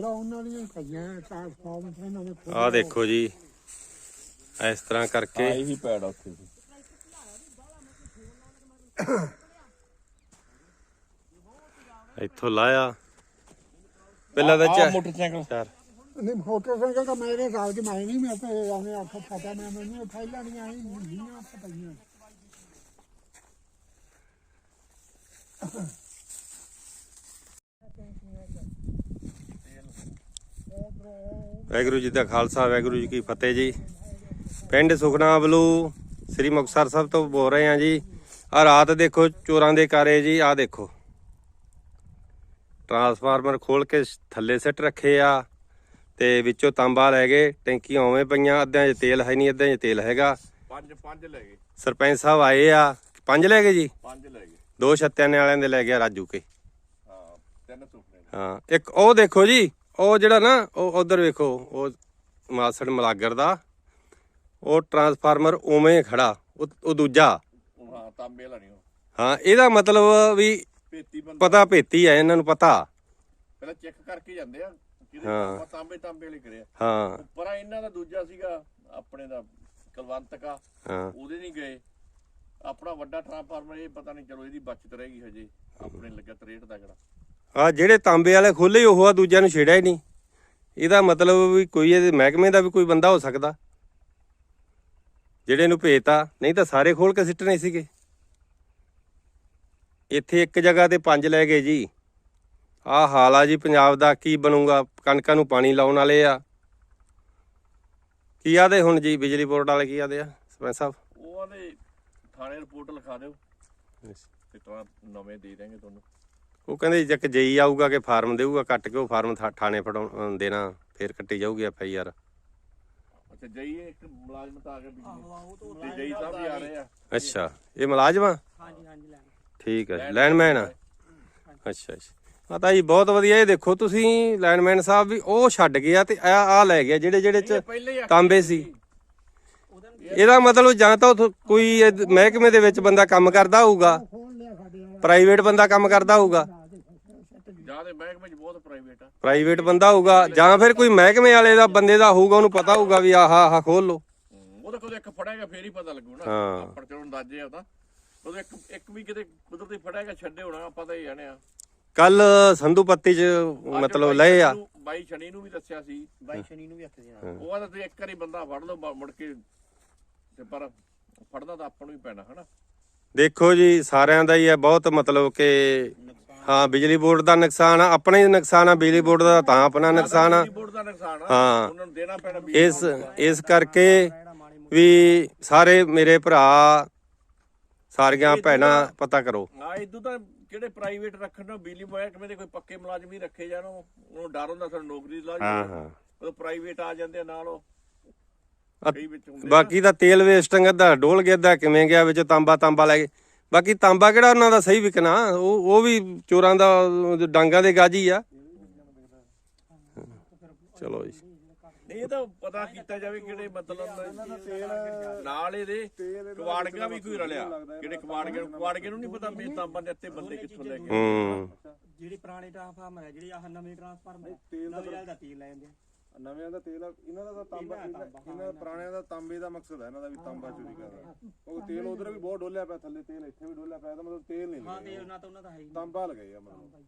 ਸਾਰਾ ਉਹਨਾਂ ਦੀਆਂ ਪਈਆਂ ਟ੍ਰਾਂਸਫਾਰਮ ਇਹਨਾਂ ਨੇ ਖੋਲ੍ਹਿਆ। ਆਹ ਦੇਖੋ ਜੀ ਇਸ ਤਰ੍ਹਾਂ ਕਰਕੇ। ਆਈ ਹੀ ਪੈੜ ਉੱਥੇ ਸੀ ਇੱਥੋਂ ਲਾਇਆ। ਪਹਿਲਾਂ ਤਾਂ ਆਹ ਚਾ ਮੋਟਰਸਾਈਕਲ। ਚਾਰ। ਨਹੀਂ ਮੋਟਰਸਾਈਕਲ ਤਾਂ ਮੇਰੇ ਸਾਲ ਚ ਮੈਂ ਨਹੀਂ ਮੈਂ ਤੇ ਆਵੇਂ ਆਖ ਪਤਾ ਮੈਂ ਮੈਨੂੰ ਫਾਈਲਾਂ ਨਹੀਂ ਆਈ ਹੁੰਦੀਆਂ ਪਈਆਂ। ਵਾਹਿਗੁਰੂ ਜੀ ਦਾ ਖਾਲਸਾ ਵਾਹਿਗੁਰੂ ਜੀ ਕੀ ਫਤਿਹ ਜੀ। ਪਿੰਡ ਸੁਖਨਾ ਬਲੂ ਸ੍ਰੀ ਮੁਕਤਸਰ ਸਾਹਿਬ ਤੋਂ ਬੋਲ ਰਹੇ ਹਾਂ ਜੀ। ਆ ਰਾਤ ਦੇਖੋ ਚੋਰਾਂ ਦੇ ਕਾਰੇ ਜੀ ਆ ਦੇਖੋ। ਟਰਾਂਸਫਾਰਮਰ ਖੋਲ ਕੇ ਥੱਲੇ ਸਿੱਟ ਰੱਖੇ ਆ ਤੇ ਵਿੱਚੋਂ ਤਾਂਬਾ ਲੈ ਗਏ। ਟੈਂਕੀਆਂ ਉਵੇਂ ਪਈਆਂ ਅੱਧਿਆਂ 'ਚ ਤੇਲ ਹੈ ਨਹੀਂ ਅੱਧਿਆਂ 'ਚ ਤੇਲ ਹੈਗਾ। ਪੰਜ ਪੰਜ ਲੈ ਗਏ। ਸਰਪੰਚ ਸਾਹਿਬ ਆਏ ਆ। ਪੰਜ ਲੈ ਗਏ ਜੀ? ਪੰਜ ਲੈ ਗਏ। ਦੋ ਛੱਤਿਆਨੇ ਵਾਲਿਆਂ ਦੇ ਲੈ ਗਿਆ ਰਾਜੂ ਕੇ। ਹਾਂ ਤਿੰਨ ਸੁਪਨੇ ਨੇ। ਹਾਂ ਇੱਕ ਉਹ ਦੇਖੋ ਜੀ ਉਹ ਜਿਹੜਾ ਨਾ ਉਹ ਉਧਰ ਵੇਖੋ ਉਹ ਮਾਸੜ ਮਲਾਗਰ ਦਾ ਉਹ ਟਰਾਂਸਫਾਰਮਰ ਉਵੇਂ ਖੜਾ ਉਹ ਦੂਜਾ। ਹਾਂ ਤਾਂਬੇ ਵਾਲਾ ਨਹੀਂ ਉਹ। ਹਾਂ ਇਹਦਾ ਮਤਲਬ ਵੀ ਪੇਤੀ ਭੇਤੀ ਹੈ ਇਹਨਾਂ ਨੂੰ ਪਤਾ। ਪਹਿਲਾਂ ਚੈੱਕ ਕਰਕੇ ਜਾਂਦੇ ਆ ਹਾਂ। ਤਾਂਬੇ ਤਾਂਬੇ ਵਾਲੇ ਕਰਿਆ। ਹਾਂ। ਉੱਪਰ ਆ ਇਹਨਾਂ ਦਾ ਦੂਜਾ ਸੀਗਾ ਆਪਣੇ ਦਾ ਕਲਵੰਤਕਾ। ਉਹਦੇ ਨਹੀਂ ਗਏ। ਆਪਣਾ ਵੱਡਾ ਟਰਾਂਸਫਾਰਮਰ ਇਹ ਪਤਾ ਨਹੀਂ ਚਲੋ ਇਹਦੀ ਬਚਤ ਰਹੇਗੀ ਹਜੇ ਆਪਣੇ ਲੱਗਾ 63 ਦਾ ਕਿਹੜਾ ਆ ਜਿਹੜੇ ਤਾਂਬੇ ਵਾਲੇ ਖੋਲੇ ਉਹ ਆ ਦੂਜਿਆਂ ਨੂੰ ਛੇੜਿਆ ਹੀ ਨਹੀਂ। ਇਹਦਾ ਮਤਲਬ ਵੀ ਕੋਈ ਇਹਦੇ ਮਹਿਕਮੇ ਦਾ ਵੀ ਕੋਈ ਬੰਦਾ ਹੋ ਸਕਦਾ। ਜਿਹੜੇ ਨੂੰ ਭੇਜਤਾ ਨਹੀਂ ਤਾਂ ਸਾਰੇ ਖੋਲ ਕੇ ਸਿੱਟਣੇ ਸੀਗੇ। ਇੱਥੇ ਇੱਕ ਜਗ੍ਹਾ ਤੇ ਪੰਜ ਲੈ ਗਏ ਜੀ। ਆਹ ਹਾਲ ਆ ਜੀ ਪੰਜਾਬ ਦਾ ਕੀ ਬਣੂਗਾ? ਕਣਕਾਂ ਨੂੰ ਪਾਣੀ ਲਾਉਣ ਵਾਲੇ ਆ। ਕੀ ਆਦੇ ਹੁਣ ਜੀ ਬਿਜਲੀ ਬੋਰਡ ਵਾਲੇ ਕੀ ਆਦੇ ਆ? ਸਰਪੰਚ ਸਾਹਿਬ? ਉਹ ਆਦੇ ਥਾਣੇ ਰਿਪੋਰਟ ਲਿਖਾ ਦਿਓ। ਤੇ ਤਾਂ ਨਵੇਂ ਦੇ ਦੇਣਗੇ ਤੁਹਾਨੂੰ। ਉਹ ਕਹਿੰਦੇ ਜੱਕ ਜਈ ਆਊਗਾ ਕਿ ਫਾਰਮ ਦੇਊਗਾ ਕੱਟ ਕੇ ਉਹ ਫਾਰਮ ਥਾਣੇ ਫੜਾਉਣ ਦੇਣਾ ਫੇਰ ਕੱਟੀ ਜਾਊਗੀ ਐਫ ਆਈ ਆਰ। ਅੱਛਾ ਜਈ ਇੱਕ ਮੁਲਾਜ਼ਮ ਤਾਂ ਆ ਗਿਆ ਬਿਜਲੀ ਤੇ ਜਈ ਸਾਹਿਬ ਵੀ ਆ ਰਹੇ ਆ। ਅੱਛਾ ਇਹ ਮੁਲਾਜ਼ਮਾਂ ਹਾਂਜੀ ਹਾਂਜੀ ਲੈ ਠੀਕ ਹੈ ਲੈਂਡਮੈਨ ਆ? ਅੱਛਾ ਅੱਛਾ। ਆ ਤਾਂ ਜੀ ਬਹੁਤ ਵਧੀਆ ਇਹ ਦੇਖੋ ਤੁਸੀਂ ਲੈਂਡਮੈਨ ਸਾਹਿਬ ਵੀ ਉਹ ਛੱਡ ਗਿਆ ਤੇ ਆ ਆ ਲੈ ਗਿਆ ਜਿਹੜੇ ਜਿਹੜੇ ਚ ਆ ਤਾਂਬੇ ਸੀ। ਇਹਦਾ ਮਤਲਬ ਜਾਂ ਤਾਂ ਕੋਈ ਮਹਿਕਮੇ ਦੇ ਵਿੱਚ ਬੰਦਾ ਕੰਮ ਕਰਦਾ ਹੋਊਗਾ ਪ੍ਰਾਈਵੇਟ ਬੰਦਾ ਕੰਮ ਕਰਦਾ ਹੋਊਗਾ। ਜਾਂ ਦੇ ਮਹਿਕਮੇ ਚ ਬਹੁਤ ਪ੍ਰਾਈਵੇਟ ਆ। ਪ੍ਰਾਈਵੇਟ ਬੰਦਾ ਹੋਊਗਾ ਜਾਂ ਫਿਰ ਕੋਈ ਮਹਿਕਮੇ ਵਾਲੇ ਦਾ ਬੰਦੇ ਦਾ ਹੋਊਗਾ ਉਹਨੂੰ ਪਤਾ ਹੋਊਗਾ ਵੀ ਆਹ ਆਹ ਖੋਲ ਹਮ, ਉਹਦਾ ਕਦੇ ਇੱਕ ਫੜੇਗਾ ਫੇਰ ਹੀ ਪਤਾ ਲੱਗੂ ਨਾ। ਹਾਂ। ਆਪਾਂ ਚਲੋ ਅੰਦਾਜ਼ੇ ਆ ਤਾਂ। ਉਹਦੇ ਇੱਕ ਇੱਕ ਵੀ ਕਿਤੇ ਕੁਦਰਤੀ ਫੜੇਗਾ ਛੱਡੇ ਹੋਣਾ ਆਪਾਂ ਤਾਂ ਹੀ ਜਾਣੇ ਆ। ਕੱਲ ਸੰਧੂ ਪੱਤੀ ਚ ਮਤਲਬ ਲਏ ਆ। ਬਾਈ ਸ਼ਨੀ ਨੂੰ ਵੀ ਦੱਸਿਆ ਸੀ। ਬਾਈ ਸ਼ਨੀ ਨੂੰ ਵੀ ਹੱਥ ਦੇਣਾ। ਉਹ ਕਹਿੰਦਾ ਤੁਸੀਂ ਇੱਕ ਵਾਰੀ ਬੰਦਾ ਫੜ ਲਓ ਬ- ਮੁੜ ਕੇ ਤੇ ਪਰ ਫੜਨਾ ਤਾਂ ਆਪਾਂ ਨੂੰ ਹੀ ਪੈਣਾ ਹਨਾ? ਦੇਖੋ ਜੀ ਸਾਰਿਆਂ ਦਾ ਹੀ ਹੈ ਬਹੁਤ ਮਤਲਬ ਕਿ ਹਾਂ ਬਿਜਲੀ ਬੋਰਡ ਦਾ ਨੁਕਸਾਨ ਆ ਆਪਣਾ ਹੀ ਨੁਕਸਾਨ ਆ ਬਿਜਲੀ ਬੋਰਡ ਦਾ ਤਾਂ ਆਪਣਾ ਨੁਕਸਾਨ ਆ। ਬਿਜਲੀ ਬੋਰਡ ਦਾ ਨੁਕਸਾਨ ਆ ਹਾਂ। ਉਹਨਾਂ ਨੂੰ ਦੇਣਾ ਪੈਣਾ ਬਿਜਲੀ ਇਸ ਇਸ ਕਰਕੇ ਵੀ ਸਾਰੇ ਮੇਰੇ ਭਰਾ ਸਾਰੀਆਂ ਭੈਣਾਂ ਪਤਾ ਕਰੋ। ਹਾਂ ਇਦੋਂ ਤਾਂ ਜਿਹੜੇ ਪ੍ਰਾਈਵੇਟ ਰੱਖਣ ਨੂੰ ਬਿਜਲੀ ਮਹਿਕਮੇ ਦੇ ਕੋਈ ਪੱਕੇ ਮੁਲਾਜ਼ਮ ਹੀ ਰੱਖੇ ਜਾਣ ਉਹ- ਉਹਨੂੰ ਡਰ ਹੁੰਦਾ ਸਾਨੂੰ ਨੌਕਰੀ ਲਾ ਹਾਂ ਜੀ ਹਾਂ। ਉਹ ਪ੍ਰਾਈਵੇਟ ਆ ਜਾਂਦੇ ਆ ਨਾਲ ਉਹ। ਆ ਕਈ ਵਿੱਚ ਹੁੰਦੇ ਆ। ਬਾਕੀ ਦਾ ਤੇਲ ਵੇਸਟਿੰਗ ਅੱਧਾ ਡੋਲ ਗਿਆ ਅੱਧਾ ਕਿਵੇਂ ਗਿਆ ਵਿੱਚ ਤਾਂਬਾ ਤਾਂਬਾ ਲੈ ਗਏ ਬਾਕੀ ਤਾਂਬਾ ਕਿਹੜਾ ਉਹਨਾਂ ਦਾ ਸਹੀ ਵਿਕਣਾ? ਉਹ ਉਹ ਵੀ ਚੋਰਾਂ ਦਾ ਡਾਂਗਾ ਦੇ ਗਾਜੀ ਆ। ਚਲੋ ਜੀ। ਨਹੀਂ ਇਹ ਤਾਂ ਪਤਾ ਕੀਤਾ ਜਾਵੇ ਕਿਹੜੇ ਮਤਲਬ ਨਾਲ ਇਹਦੇ ਕਵਾੜੀਆਂ ਵੀ ਕੋਈ ਰਲਿਆ। ਕਿਹੜੇ ਕਵਾੜੀਆਂ ਨੂੰ ਕਵਾੜੀਆਂ ਨੂੰ ਨਹੀਂ ਪਤਾ ਵੀ ਤਾਂ ਬੰਦੇ ਇੱਥੇ ਬੰਦੇ ਕਿੱਥੋਂ ਲੈ ਕੇ ਜਿਹੜੀ ਪੁਰਾਣੇ ਟ੍ਰਾਂਸਫਾਰਮਰ ਹੈ ਜਿਹੜੀ ਆਹ ਨਵੇਂ ਟ੍ਰਾਂਸਫਾਰਮਰ ਤੇਲ ਦਾ ਦਾ ਤੇਲ ਲੈ ਜਾਂਦੇ ਆ। ਨਵਿਆਂ ਦਾ ਤੇਲ ਆ, ਇਹਨਾਂ ਦਾ ਤਾਂ ਤਾਂਬਾ ਇਹਨਾਂ ਦਾ ਪੁਰਾਣਿਆਂ ਦਾ ਤਾਂਬੇ। ਦਾ ਮਕਸਦ ਹੈ ਇਹਨਾਂ ਦਾ ਵੀ ਤਾਂਬਾ ਚੋਰੀ ਕਰਨਾ। ਉਹ ਤੇਲ ਉਧਰ ਵੀ ਬਹੁਤ ਡੋਲਿਆ ਪਿਆ ਥੱਲੇ ਤੇਲ ਇੱਥੇ ਵੀ ਡੋਲਿਆ ਪਿਆ ਤਾਂ ਮਤਲਬ ਤੇਲ ਨਹੀਂ ਹਾਂ ਲਗਾਇਆ ਤੇਲ ਨਾ ਤਾਂ ਉਹਨਾਂ ਦਾ ਹੈ ਹੀ ਨਹੀਂ। ਤਾਂਬਾ ਲਗਾਇਆ ਮਤਲਬ।